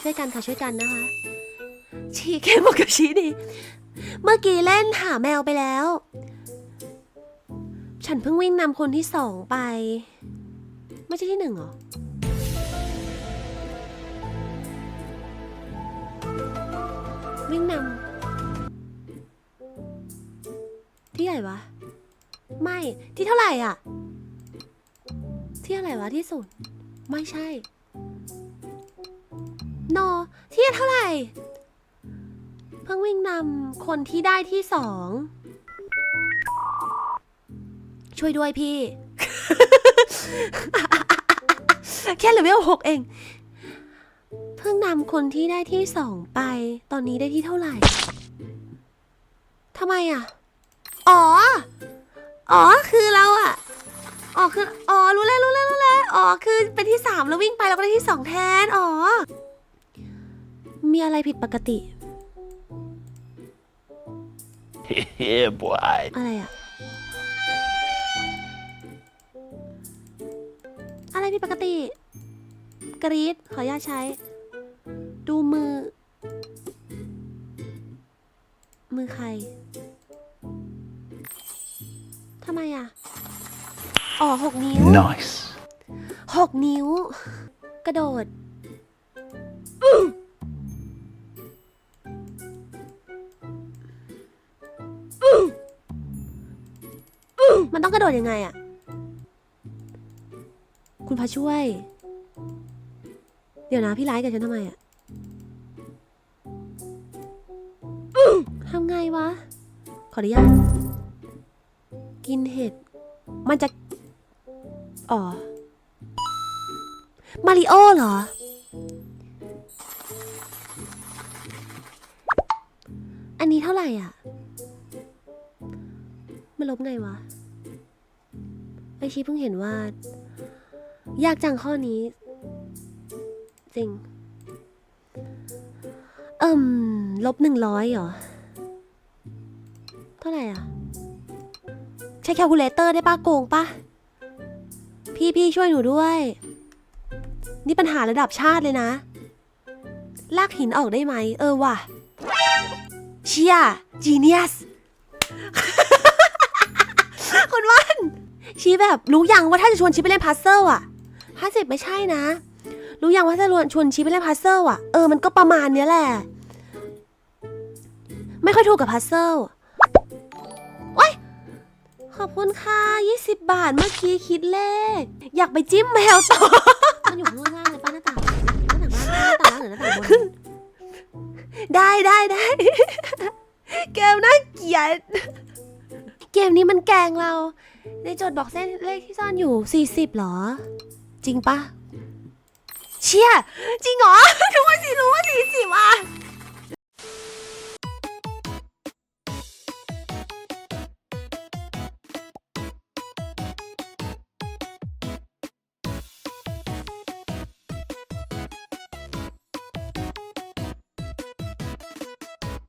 ช่วยกันค่ะช่วยกันนะคะ ชีเคบอกกับชีดีเมื่อกี้เล่นหาแมวไปแล้ว ฉันเพิ่งวิ่งนำคนที่สองไป ไม่ใช่ที่หนึ่งหรอ วิ่งนำที่ไหนวะ ไม่ที่เท่าไหร่อะ ที่อะไรวะที่สุด ไม่ใช่ โนที่เท่าไหร่ เพิ่งวิ่งนำคนที่ได้ที่สอง ช่วยด้วยพี่ แค่เลเวลหกเอง เพิ่งนำคนที่ได้ที่สองไป ตอนนี้ได้ที่เท่าไหร่ทำไมอะ อ๋อ อ๋อ คือเราอะ อ๋อ คือ อ๋อ รู้แล้ว รู้แล้ว รู้แล้ว อ๋อ คือเป็นที่สามแล้ววิ่งไปแล้วก็ได้ที่สองแทน อ๋อ มีอะไรผิดปกติ yeah, boy. อะไรอะอะไรผิดปกติ กรีดขออนุญาตใช้ ดูมือ มือใครทำไมอะอ๋อหกนิ้ว Nice. หกนิ้ว กระโดด มันต้องกระโดดยังไงอะคุณพระช่วย เดี๋ยวนะพี่ไลฟ์กับฉันทำไมอะทำไงวะ ขออนุญาต กินเห็ด มันจะ อ๋อ มาริโอเหรอ อันนี้เท่าไหร่อะ มันลบไงวะ ไอชีเพิ่งเห็นว่า ยากจังข้อนี้ จริง เอิ่มลบหนึ่งร้อยเหรอ เท่าไหร่อะ ใช้แคลคูลเลเตอร์ได้ป้าโกงปะพี่พี่ช่วยหนูด้วย นี่ปัญหาระดับชาติเลยนะ ลากหินออกได้ไหม เออว่ะ เชียจีเนียส คุณว่าน ชีแบบรู้ยังว่าถ้าจะชวนชีไปเล่นพัซเซิลอะห้าสิบไม่ใช่นะ รู้ยังว่าถ้าชวนชีไปเล่นพัซเซิลอะเออมันก็ประมาณเนี้ยแหละ ไม่ค่อยถูกกับพัซเซิลโอ้ยขอบคุณค่ะ20 บาทเมื่อกี้คิดเลข อยากไปจิ้มแมวต่อมันอยู่ข้างล่างเลยป้าหน้าต่างหน้าต่างล่างหน้าต่างล่างหรือหน้าต่างบนได้ได้ได้เกมน่าเกลียดเกมนี้มันแกงเรา ในจดบอกเส้นเลขที่ซ่อนอยู่ 40หรอ จริงปะเชี่ยจริงเหรอ ทุกคนสิรู้ว่า40อะ